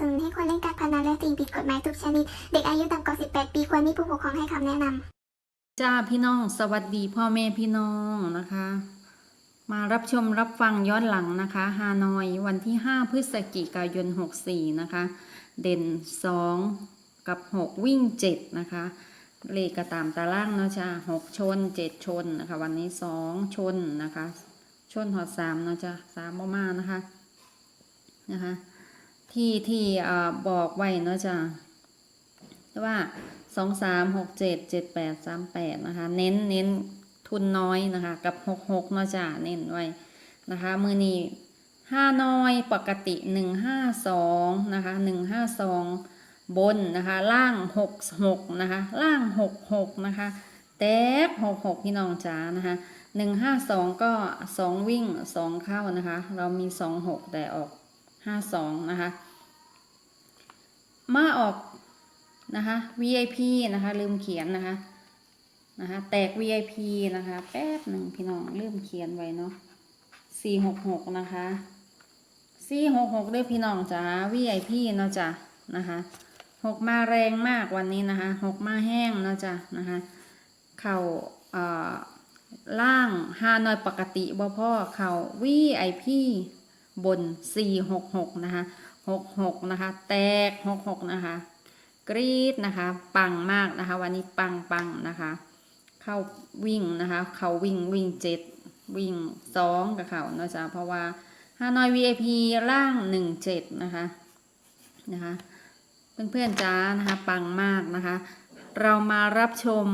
นิด เด็กอายุต่ำกว่า 18 ปีควรมีผู้ปกครองให้คำแนะนำจ้าพี่น้อง สวัสดีพ่อแม่พี่น้องนะคะ มารับชมรับฟังย้อนหลังนะคะฮานอยวันที่ 5 พฤศจิกายน 64 นะคะ เด่น 2 กับ 6 วิ่ง 7 นะคะเลขกระตามตารางเนาะจ้า6ชน7ชนนะคะ วันนี้2ชนนะคะ ชนหอด3เนาะจ้า3บ่มานะคะนะคะ ที่ที่บอกไว้เนาะจ้าว่าสองสามหกเจ็ดเจ็ดแปดสามแปดนะคะ เน้นเน้นทุนน้อยนะคะ กับหกหกเนาะจ้ะเน้นไว้นะคะมือนี้ห้าน้อยปกติหนึ่งห้าสองนะคะหนึ่งห้าสองบนนะคะ ล่างหกหกนะคะ ล่างหกหกนะคะแตกหกหกพี่น้องจ๋านะคะหนึ่งห้าสองก็สองวิ่งสองเข้านะคะ เรามีสองหกแต่ออก ห้าสองนะคะ มาออกนะคะ VIP นะคะ ลืมเขียนนะคะนะคะ แตก VIP นะคะ แป๊บหนึ่งพี่น้องลืมเขียนไว้เนาะสี่หกหกนะคะสี่หกหกด้วยพี่น้องจ้า VIP เนาะจ้ะนะคะหกมาแรงมากวันนี้นะคะหกมาแห้งเนาะจ้ะนะคะ เข่าเอ่อล่างฮานอยปกติบ่พ่อเข่า VIP บนสี่ หกหกนะคะหกหกนะคะ แตกหกหกนะคะ กรีดนะคะ ปังมากนะคะ วันนี้ปังปังนะคะ เข้าวิ่งนะคะ เขาวิ่งวิ่งเจ็ดวิ่งสองกับเขาเนาะจ๊ะเพราะว่าฮานอย VIP ล่างหนึ่งเจ็ดนะคะ นะคะ เพื่อนๆจ้านะคะ ปังมากนะคะ เรามารับชม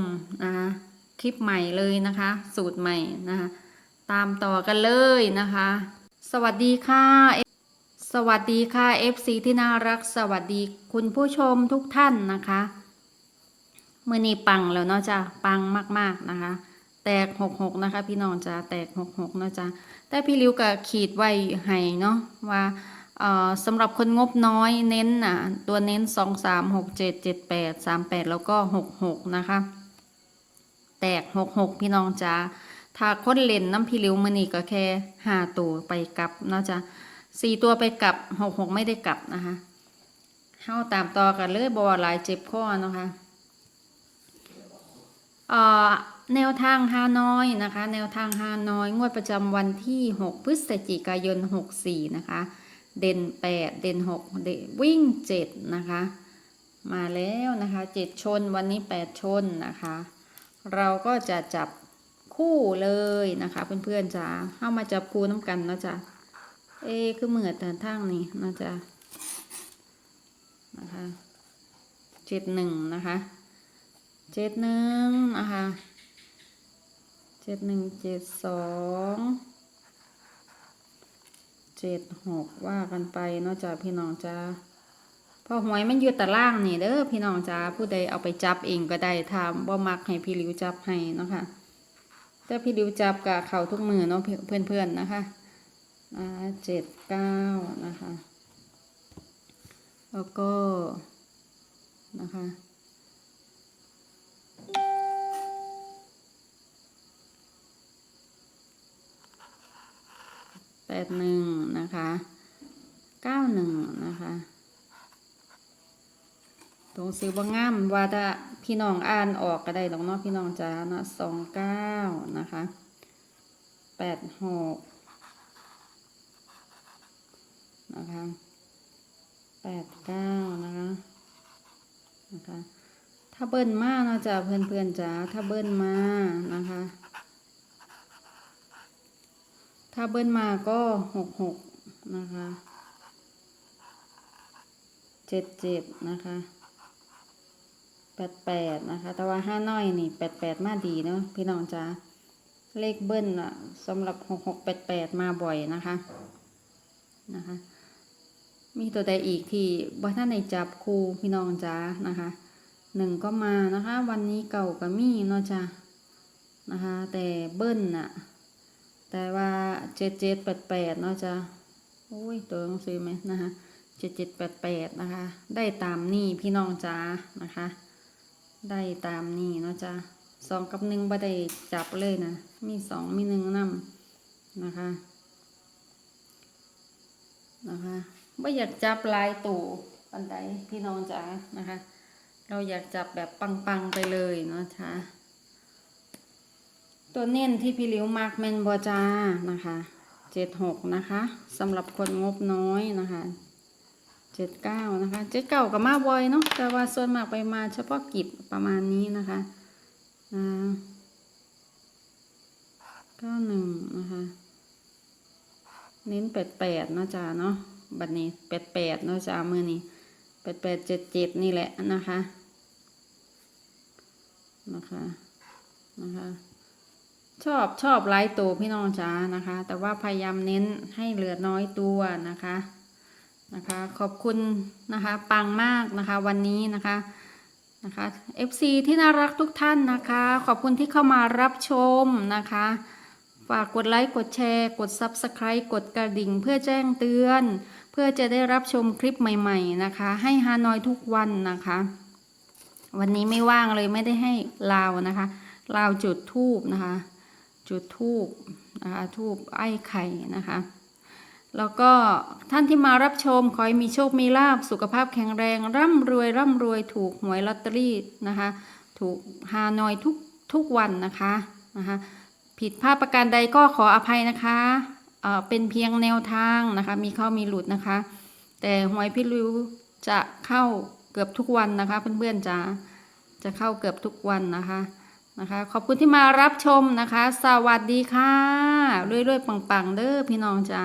นะคะ คลิปใหม่เลยนะคะ สูตรใหม่นะคะ ตามต่อกันเลยนะคะ วัสดีค่ะ สวัสดีค่ะ FC ที่น่ารักสวัสดีคุณผู้ชมทุกท่านนะคะเมื่อนี้ปังแล้วเนาะจ้ะปังมาก ๆนะคะ แตกหกหกนะคะ พี่น้องจ้ะแตกหกหกเนาะจ้ะแต่พี่ริวก็ขีดไว้ให้เนาะว่าสำหรับคนงบน้อยเน้นน่ะตัวเน้นสองสามหกเจ็ดเจ็ดแปดสามแปดแล้วก็หกหกนะคะ แตกหกหกพี่น้องจ้า ถ้าคนเล่นน้ำพี่ริวมือนี้ก็แค่ห้าตัวไปกลับเนาะจ้ะสี่ตัวไปกลับหกหกไม่ได้กลับนะคะเข้าตามต่อกันเลยบอหลายเจ็บข้อนะคะแนวทางฮานอยนะคะ แนวทางฮานอย งวดประจำวันที่ 6 พฤศจิกายน 64 นะคะ เด่น 8 เด่น 6 เด่นวิ่ง 7 นะคะ มาแล้วนะคะ 7 ชนวันนี้ 8 ชนนะคะ เราก็จะจับ คู่เลยนะคะเพื่อนๆจ้าเข้ามาจับคู่น้ำกันนะจ้ะเอคือเหมือแต่ทางนี้นะจ๊ะนะคะเจ็ดหนึ่งนะคะเจ็ดหนึ่งนะคะเจ็ดหนึ่งเจ็ดสองเจ็ดหกว่ากันไปเนาะจ้ะพี่น้องจ้าพอหวยมันอยู่ตารางนี่เด้อพี่น้องจ้าผู้ใดเอาไปจับเองก็ได้ทำว่ามักให้พี่ริวจับให้เนาะค่ะ แต่พี่ริวจับกับเขาทุกมือเนาะเพื่อนๆนะคะอ่าเจ็ดเก้านะคะ แล้วก็นะคะแปดหนึ่งนะคะเก้าหนึ่งนะคะ ตรงซื้อบางงามว่าถ้าพี่น้องอ่านออกก็ได้ดอกเนาะพี่น้องจ้าเนาะสองเก้านะคะแปดหกนะคะแปดเก้านะคะนะคะถ้าเบิ้ลมาเนาะจ้ะเพื่อนเพื่อนๆจ๋าถ้าเบิ้ลมานะคะ ถ้าเบิ้ลมาก็หกหกนะคะเจ็ดเจ็ดนะคะ แปดแปดนะคะ แต่ว่าห้าน้อยนี่แปดแปดมาดีเนาะพี่น้องจ๋าเลขเบิ้ลอะสำหรับหกหกแปดแปดมาบ่อยนะคะนะคะ มีตัวใดอีกที่บ่ท่านในจับครูพี่น้องจ้านะคะหนึ่งก็มานะคะ วันนี้เก่าก็มีเนาะจ้านะคะ แต่เบิ้ลน่ะแต่ว่าเจ็ดเจ็ดแปดแปดเนาะจ้าโอ้ยตัวหนังสือไหมนะคะเจ็ดเจ็ดแปดแปดนะคะ ได้ตามนี่พี่น้องจ้านะคะ ได้ตามนี่เนาะจ้าสองกับหนึ่งบ่ได้จับเลยนะ มีสองมีหนึ่งนำนะคะ นะคะไม่อยากจับลายตู่ปันไดพี่น้องจ๋านะคะ เราอยากจับแบบปังๆไปเลยเนาะคะตัวเน้นที่พี่ลิวมาร์กแมนบอจานะคะเจ็ดหกนะคะสำหรับคนงบน้อยนะคะ เจ็ดเก้านะคะเจ็ดเก้ากับมาบอยเนาะแต่ว่าส่วนมากไปมาเฉพาะกิจประมาณนี้นะคะอ่าเก้าหนึ่งนะคะเน้นแปดแปดนะจ้าเนาะบัดนี้แปดแปดนะจ้ามือนี้แปดแปดเจ็ดเจ็ดนี่แหละนะคะนะคะนะคะชอบชอบไลายตัวพี่น้องจ้านะคะ แต่ว่าพยายามเน้นให้เหลือน้อยตัวนะคะ นะคะ ขอบคุณนะคะ ปังมากนะคะวันนี้นะคะนะคะ FC ที่น่ารักทุกท่านนะคะ ขอบคุณที่เข้ามารับชมนะคะ ฝากกดไลค์ กดแชร์ กด Subscribe กดกระดิ่งเพื่อแจ้งเตือน เพื่อจะได้รับชมคลิปใหม่ๆนะคะ ให้ฮานอยทุกวันนะคะ วันนี้ไม่ว่างเลยไม่ได้ให้ลาวนะคะลาวจุดทูบนะคะ จุดทูบนะคะทูบไอ้ไข่นะคะ แล้วก็ท่านที่มารับชมขอให้มีโชค มีลาบสุขภาพแข็งแรง ร่ำรวย ร่ำรวยถูกหวยลอตเตอรี่นะคะ ถูกฮานอยทุกทุกวันนะคะนะคะ ผิดพลาดประการใดก็ขออภัยนะคะเอ่อเป็นเพียงแนวทางนะคะ มีเข้ามีหลุดนะคะ แต่หวยพี่ริวจะเข้าเกือบทุกวันนะคะ เพื่อนๆจะจะเข้าเกือบทุกวันนะคะนะคะ ขอบคุณที่มารับชมนะคะ สวัสดีค่ะรื่อยๆปังๆเด้อพี่น้องจ้า